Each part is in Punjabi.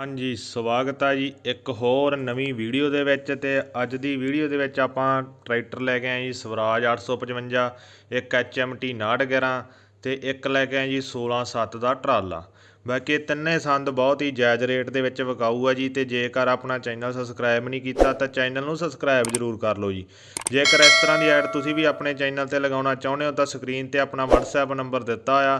ਹਾਂਜੀ, ਸਵਾਗਤ ਆ ਜੀ ਇੱਕ ਹੋਰ ਨਵੀਂ ਵੀਡੀਓ ਦੇ ਵਿੱਚ ਤੇ ਅੱਜ ਦੀ ਵੀਡੀਓ ਦੇ ਵਿੱਚ ਆਪਾਂ ਟਰੈਕਟਰ ਲੈ ਕੇ ਆਏ ਜੀ ਸਵਰਾਜ 855 ਇੱਕ HMT 911 ਤੇ ਇੱਕ ਲੈ ਕੇ ਆਏ ਜੀ 167 ਦਾ ਟਰਾਲਾ। ਬਾਕੀ ਤਿੰਨੇ ਸੰਦ ਬਹੁਤ ਹੀ ਜਾਇਜ਼ ਰੇਟ ਦੇ ਵਿੱਚ ਵਿਕਾਊ ਆ ਜੀ ਤੇ ਜੇਕਰ ਆਪਣਾ ਚੈਨਲ ਸਬਸਕ੍ਰਾਈਬ ਨਹੀਂ ਕੀਤਾ ਤਾਂ ਚੈਨਲ ਨੂੰ ਸਬਸਕ੍ਰਾਈਬ ਜ਼ਰੂਰ ਕਰ ਲਓ ਜੀ। ਜੇਕਰ ਇਸ ਤਰ੍ਹਾਂ ਦੀ ਐਡ ਤੁਸੀਂ ਵੀ ਆਪਣੇ ਚੈਨਲ ਤੇ ਲਗਾਉਣਾ ਚਾਹੁੰਦੇ ਹੋ ਤਾਂ ਸਕਰੀਨ ਤੇ ਆਪਣਾ WhatsApp ਨੰਬਰ ਦਿੱਤਾ ਆ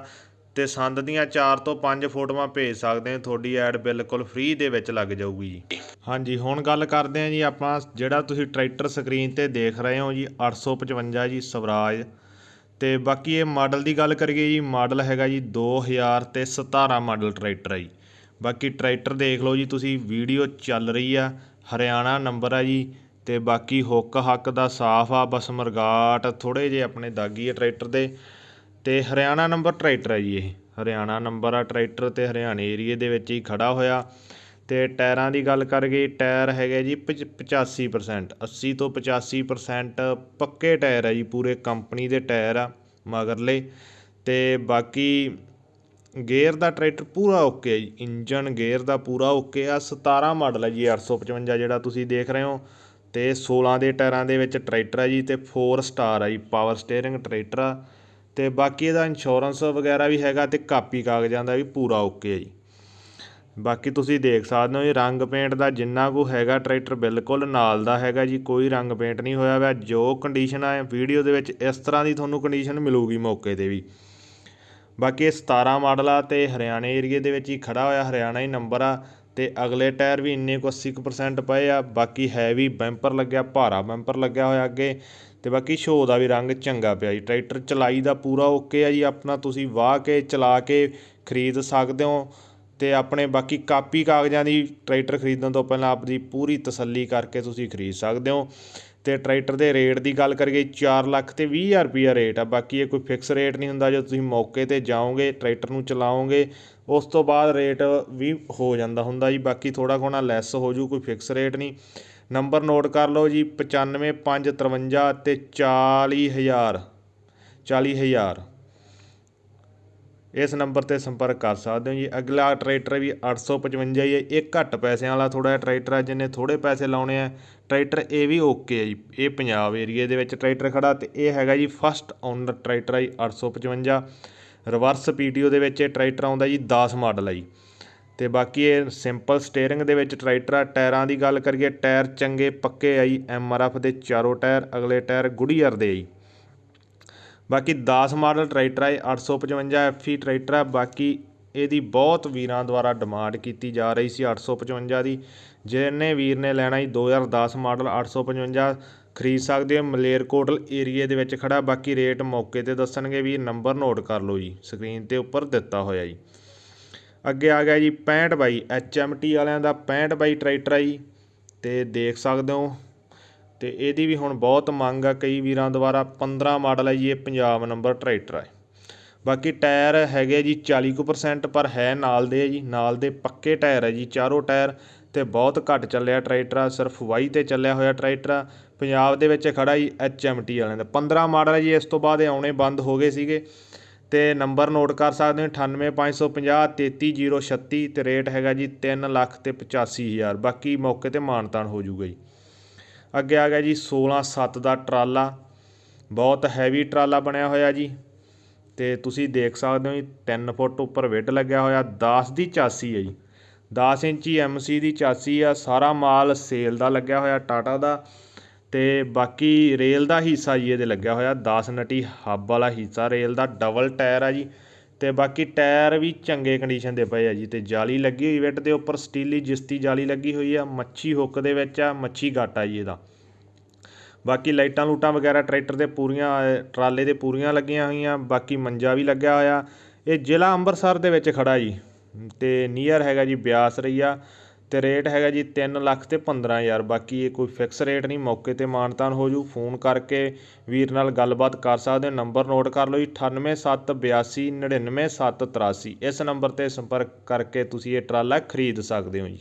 ਤੇ ਸੰਦ ਦੀਆਂ 4 ਤੋਂ 5 ਫੋਟੋਆਂ ਭੇਜ ਸਕਦੇ ਹੋ। ਤੁਹਾਡੀ ਐਡ ਬਿਲਕੁਲ ਫ੍ਰੀ ਦੇ ਵਿੱਚ ਲੱਗ ਜਾਊਗੀ ਜੀ। ਹਾਂਜੀ, ਹੁਣ ਗੱਲ ਕਰਦੇ ਹਾਂ ਜੀ ਆਪਾਂ, ਜਿਹੜਾ ਤੁਸੀਂ ਟਰੈਕਟਰ ਸਕਰੀਨ ਤੇ ਦੇਖ ਰਹੇ ਹੋ ਜੀ 855 ਜੀ ਸਵਰਾਜ। ਤੇ ਬਾਕੀ ਇਹ ਮਾਡਲ ਦੀ ਗੱਲ ਕਰੀਏ ਜੀ ਮਾਡਲ ਹੈਗਾ ਜੀ 2000 ਤੇ 17 ਮਾਡਲ ਟਰੈਕਟਰ ਹੈ ਜੀ। ਬਾਕੀ ਟਰੈਕਟਰ ਦੇਖ ਲਓ ਜੀ, ਤੁਸੀਂ ਵੀਡੀਓ ਚੱਲ ਰਹੀ ਆ, ਹਰਿਆਣਾ ਨੰਬਰ ਆ ਜੀ। ਤੇ ਬਾਕੀ ਹੁੱਕ ਹੱਕ ਦਾ ਸਾਫ਼ ਆ ਬਸ ਮਰਗਾਟ ਥੋੜੇ ਜਿਹੇ ਆਪਣੇ ਦਾਗੀ ਆ ਟਰੈਕਟਰ ਦੇ। ਅਤੇ ਹਰਿਆਣਾ ਨੰਬਰ ਟਰੈਕਟਰ ਹੈ ਜੀ ਇਹ। ਹਰਿਆਣਾ ਨੰਬਰ ਆ ਟਰੈਕਟਰ ਅਤੇ ਹਰਿਆਣੇ ਏਰੀਏ ਦੇ ਵਿੱਚ ਹੀ ਖੜ੍ਹਾ ਹੋਇਆ। ਅਤੇ ਟਾਇਰਾਂ ਦੀ ਗੱਲ ਕਰ ਗਏ ਟਾਇਰ ਹੈਗੇ ਜੀ ਪਚ- 85% 80 ਤੋਂ 85% ਪੱਕੇ ਟਾਇਰ ਹੈ ਜੀ, ਪੂਰੇ ਕੰਪਨੀ ਦੇ ਟਾਇਰ ਆ ਮਗਰਲੇ। ਅਤੇ ਬਾਕੀ ਗੇਅਰ ਦਾ ਟਰੈਕਟਰ ਪੂਰਾ ਓਕੇ ਹੈ ਜੀ ਇੰਜਨ ਗੇਅਰ ਦਾ ਪੂਰਾ ਓਕੇ ਆ। 17 ਮਾਡਲ ਹੈ ਜੀ 855 ਜਿਹੜਾ ਤੁਸੀਂ ਦੇਖ ਰਹੇ ਹੋ। ਤੇ 16 ਦੇ ਟਾਇਰਾਂ ਦੇ ਵਿੱਚ ਟਰੈਕਟਰ ਹੈ ਜੀ, ਤੇ 4 ਸਟਾਰ ਹੈ ਜੀ ਪਾਵਰ ਸਟੀਅਰਿੰਗ ਟਰੈਕਟਰ ਆ। ਅਤੇ ਬਾਕੀ ਇਹਦਾ ਇੰਸ਼ੋਰੈਂਸ ਵਗੈਰਾ ਵੀ ਹੈਗਾ ਅਤੇ ਕਾਪੀ ਕਾਗਜ਼ਾਂ ਦਾ ਵੀ ਪੂਰਾ ਓਕੇ ਹੈ ਜੀ। ਬਾਕੀ ਤੁਸੀਂ ਦੇਖ ਸਕਦੇ ਹੋ ਜੀ, ਰੰਗ ਪੇਂਟ ਦਾ ਜਿੰਨਾ ਕੁ ਹੈਗਾ ਟਰੈਕਟਰ ਬਿਲਕੁਲ ਨਾਲ ਦਾ ਹੈਗਾ ਜੀ, ਕੋਈ ਰੰਗ ਪੇਂਟ ਨਹੀਂ ਹੋਇਆ ਹੋਇਆ ਜੋ ਕੰਡੀਸ਼ਨ ਆ ਵੀਡੀਓ ਦੇ ਵਿੱਚ ਇਸ ਤਰ੍ਹਾਂ ਦੀ ਤੁਹਾਨੂੰ ਕੰਡੀਸ਼ਨ ਮਿਲੂਗੀ ਮੌਕੇ ਤੇ ਵੀ। ਬਾਕੀ ਇਹ 17 ਮਾਡਲ ਆ ਤੇ ਹਰਿਆਣੇ ਏਰੀਏ ਦੇ ਵਿੱਚ ਹੀ ਖੜਾ ਹੋਇਆ, ਹਰਿਆਣਾ ਹੀ ਨੰਬਰ ਆ। ਅਤੇ ਅਗਲੇ ਟਾਇਰ ਵੀ ਇੰਨੇ ਕੁ 80% ਪਏ ਆ, ਬਾਕੀ ਹੈਵੀ ਬੈਂਪਰ ਲੱਗਿਆ, ਭਾਰਾ ਬੈਂਪਰ ਲੱਗਿਆ ਹੋਇਆ ਅੱਗੇ ਅਤੇ ਬਾਕੀ ਸ਼ੋਅ ਦਾ ਵੀ ਰੰਗ ਚੰਗਾ ਪਿਆ ਜੀ। ਟਰੈਕਟਰ ਚਲਾਈ ਦਾ ਪੂਰਾ ਓਕੇ ਆ ਜੀ, ਆਪਣਾ ਤੁਸੀਂ ਵਾਹ ਕੇ, ਚਲਾ ਕੇ ਖਰੀਦ ਸਕਦੇ ਹੋ ਅਤੇ ਆਪਣੇ ਬਾਕੀ ਕਾਪੀ ਕਾਗਜ਼ਾਂ ਦੀ ਟਰੈਕਟਰ ਖਰੀਦਣ ਤੋਂ ਪਹਿਲਾਂ ਆਪਦੀ ਪੂਰੀ ਤਸੱਲੀ ਕਰਕੇ ਤੁਸੀਂ ਖਰੀਦ ਸਕਦੇ ਹੋ। ਤੇ ਟਰੈਕਟਰ ਦੇ ਰੇਟ ਦੀ ਗੱਲ ਕਰੀਏ 4 ਲੱਖ ਤੇ 20000 ਰੁਪਿਆ ਰੇਟ ਆ। ਬਾਕੀ ਇਹ ਕੋਈ ਫਿਕਸ ਰੇਟ ਨਹੀਂ ਹੁੰਦਾ, ਜਦੋਂ ਤੁਸੀਂ ਮੌਕੇ ਤੇ ਜਾਓਗੇ, ਟਰੈਕਟਰ ਨੂੰ ਚਲਾਓਗੇ, ਉਸ ਤੋਂ ਬਾਅਦ ਰੇਟ ਵੀ ਹੋ ਜਾਂਦਾ ਹੁੰਦਾ ਜੀ। ਬਾਕੀ ਥੋੜਾ ਘਣਾ ਲੈਸ ਹੋ ਜੂ, ਕੋਈ ਫਿਕਸ ਰੇਟ ਨਹੀਂ। ਨੰਬਰ ਨੋਟ ਕਰ ਲਓ ਜੀ 95553 ਤੇ 40000 40000 ਇਸ ਨੰਬਰ ਤੇ ਸੰਪਰਕ ਕਰ ਸਕਦੇ ਹੋ ਜੀ। ਅਗਲਾ ਟਰੈਕਟਰ ਵੀ 855 ਹੀ ਹੈ। ਇਹ ਘੱਟ ਪੈਸਿਆਂ ਵਾਲਾ ਥੋੜਾ ਜਿਹਾ ਟਰੈਕਟਰ ਹੈ, ਜਿੰਨੇ ਥੋੜੇ ਪੈਸੇ ਲਾਉਣੇ ਆ। ਟਰੈਕਟਰ ਇਹ ਵੀ ਓਕੇ ਹੈ ਜੀ। ਇਹ ਪੰਜਾਬ ਏਰੀਏ ਦੇ ਵਿੱਚ ਟਰੈਕਟਰ ਖੜਾ ਤੇ ਇਹ ਹੈਗਾ ਜੀ ਫਸਟ ਓਨਰ ਟਰੈਕਟਰ ਹੈ ਜੀ 855 ਰਿਵਰਸ ਪੀਟੀਓ ਦੇ ਵਿੱਚ ਇਹ ਟਰੈਕਟਰ ਆਉਂਦਾ ਜੀ 10 ਮਾਡਲ ਹੈ ਜੀ। ਤੇ ਬਾਕੀ ਇਹ ਸਿੰਪਲ ਸਟੀਅਰਿੰਗ ਦੇ ਵਿੱਚ ਟਰੈਕਟਰ ਆ। ਟਾਇਰਾਂ ਦੀ ਗੱਲ ਕਰੀਏ, ਟਾਇਰ ਚੰਗੇ, ਪੱਕੇ ਆ ਜੀ। ਐਫ ਦੇ ਚਾਰੋਂ ਟਾਇਰ, ਅਗਲੇ ਟਾਇਰ ਗੁਡੀਅਰ ਦੇ ਆ ਜੀ। ਬਾਕੀ 10 ਮਾਡਲ ਟਰੈਕਟਰ ਹੈ 855 ਐਫਈ ਟਰੈਕਟਰ ਹੈ ਬਾਕੀ ਇਹਦੀ ਬਹੁਤ ਵੀਰਾਂ ਦੁਆਰਾ ਡਿਮਾਂਡ ਕੀਤੀ ਜਾ ਰਹੀ ਸੀ 855 ਦੀ। ਜਿਹਨੇ ਵੀਰ ਨੇ ਲੈਣਾ ਜੀ 2010 ਮਾਡਲ 855 ਖਰੀਦ ਸਕਦੇ ਹੋ ਮਲੇਰਕੋਟਲ ਏਰੀਏ ਦੇ ਵਿੱਚ ਖੜਾ, ਬਾਕੀ ਰੇਟ ਮੌਕੇ ਤੇ ਦੱਸਣਗੇ ਵੀ ਨੰਬਰ ਨੋਟ ਕਰ ਲਓ ਜੀ, ਸਕਰੀਨ ਤੇ ਉੱਪਰ ਦਿੱਤਾ ਹੋਇਆ ਜੀ। ਅੱਗੇ ਆ ਗਿਆ ਜੀ 65 ਬਾਈ HMT ਵਾਲਿਆਂ ਦਾ 65 ਬਾਈ ਟਰੈਕਟਰ ਹੈ ਜੀ, ਤੇ ਦੇਖ ਸਕਦੇ ਹੋ ਅਤੇ ਇਹਦੀ ਵੀ ਹੁਣ ਬਹੁਤ ਮੰਗ ਆ, ਕਈ ਵੀਰਾਂ ਦੁਆਰਾ 15 ਮਾਡਲ ਹੈ ਜੀ, ਇਹ ਪੰਜਾਬ ਨੰਬਰ ਟਰੈਕਟਰ ਹੈ ਬਾਕੀ ਟਾਇਰ ਹੈਗੇ ਜੀ 40% ਪਰ ਹੈ ਨਾਲ ਦੇ ਜੀ, ਨਾਲ ਦੇ ਪੱਕੇ ਟਾਇਰ ਹੈ ਜੀ, ਚਾਰੋਂ ਟਾਇਰ ਤੇ ਬਹੁਤ ਘੱਟ ਚੱਲਿਆ ਟਰੈਕਟਰ ਆ, ਸਿਰਫ ਵਾਈ ਤੇ ਚੱਲਿਆ ਹੋਇਆ ਟਰੈਕਟਰ ਆ। ਪੰਜਾਬ ਦੇ ਵਿੱਚ ਖੜਾ ਜੀ HMT ਵਾਲਿਆਂ ਦਾ। 15 ਮਾਡਲ ਹੈ ਜੀ, ਇਸ ਤੋਂ ਬਾਅਦ ਇਹ ਆਉਣੇ ਬੰਦ ਹੋ ਗਏ ਸੀਗੇ। ਤੇ ਨੰਬਰ ਨੋਟ ਕਰ ਸਕਦੇ ਹੋ 98550 33036 ਤੇ ਰੇਟ ਹੈਗਾ ਜੀ 3 ਲੱਖ ਤੇ 85000 ਬਾਕੀ ਮੌਕੇ ਤੇ ਮਾਨਤਾਨ ਹੋ ਜਾਊਗਾ ਜੀ। ਅੱਗੇ ਆ ਗਿਆ ਜੀ 16 7 ਦਾ ਟਰਾਲਾ। ਬਹੁਤ ਹੈਵੀ ਟਰਾਲਾ ਬਣਿਆ ਹੋਇਆ ਜੀ। ਤੇ ਤੁਸੀਂ ਦੇਖ ਸਕਦੇ ਹੋ ਜੀ 3 ਫੁੱਟ ਉੱਪਰ ਵਿੱਡ ਲੱਗਿਆ ਹੋਇਆ 10 ਦੀ ਚਾਸੀ ਹੈ ਜੀ। 10 ਇੰਚੀ ਐਮਸੀ ਦੀ ਚਾਸੀ ਆ, ਸਾਰਾ ਮਾਲ ਸੇਲ ਦਾ ਲੱਗਿਆ ਹੋਇਆ ਟਾਟਾ ਦਾ। ਤੇ ਬਾਕੀ ਰੇਲ ਦਾ ਹਿੱਸਾ ਜੀ ਇਹਦੇ ਲੱਗਿਆ ਹੋਇਆ 10 ਨਟੀ ਹੱਬ ਵਾਲਾ ਹਿੱਸਾ ਰੇਲ ਦਾ ਡਬਲ ਟਾਇਰ ਆ ਜੀ। ਤੇ ਬਾਕੀ ਟਾਇਰ ਵੀ ਚੰਗੇ ਕੰਡੀਸ਼ਨ ਦੇ ਪਏ ਆ ਜੀ, ਤੇ ਜਾਲੀ ਲੱਗੀ ਹੋਈ ਵਿੱਟ ਦੇ ਉੱਪਰ, ਸਟੀਲੀ ਜਿਸਤੀ ਜਾਲੀ ਲੱਗੀ ਹੋਈ ਆ, ਮੱਛੀ ਹੁੱਕ ਦੇ ਵਿੱਚ ਆ, ਮੱਛੀ ਗੱਟ ਆ ਜੀ ਇਹਦਾ। ਬਾਕੀ ਲਾਈਟਾਂ ਲੂਟਾਂ ਵਗੈਰਾ ਟਰੈਕਟਰ ਦੇ ਪੂਰੀਆਂ, ਟਰਾਲੇ ਦੇ ਪੂਰੀਆਂ ਲੱਗੀਆਂ ਹੋਈਆਂ, ਬਾਕੀ ਮੰਜਾ ਵੀ ਲੱਗਿਆ ਹੋਇਆ। ਇਹ ਜ਼ਿਲ੍ਹਾ ਅੰਮ੍ਰਿਤਸਰ ਦੇ ਵਿੱਚ ਖੜਾ ਜੀ, ਤੇ ਨੀਅਰ ਹੈਗਾ ਜੀ ਬਿਆਸ ਰਈਆ। ਤੇ ਰੇਟ ਹੈਗਾ ਜੀ 3 ਲੱਖ ਤੇ 15000 ਬਾਕੀ ਇਹ ਕੋਈ ਫਿਕਸ ਰੇਟ ਨਹੀਂ, ਮੌਕੇ ਤੇ ਮਾਨਤਾਨ ਹੋ ਜੂ। ਫੋਨ ਕਰਕੇ ਵੀਰ ਨਾਲ ਗੱਲਬਾਤ ਕਰ ਸਕਦੇ ਹੋ। ਨੰਬਰ ਨੋਟ ਕਰ ਲਓ ਜੀ 9872299783 ਇਸ ਨੰਬਰ ਤੇ ਸੰਪਰਕ ਕਰਕੇ ਤੁਸੀਂ ਇਹ ਟਰਾਲਾ ਖਰੀਦ ਸਕਦੇ ਹੋ ਜੀ।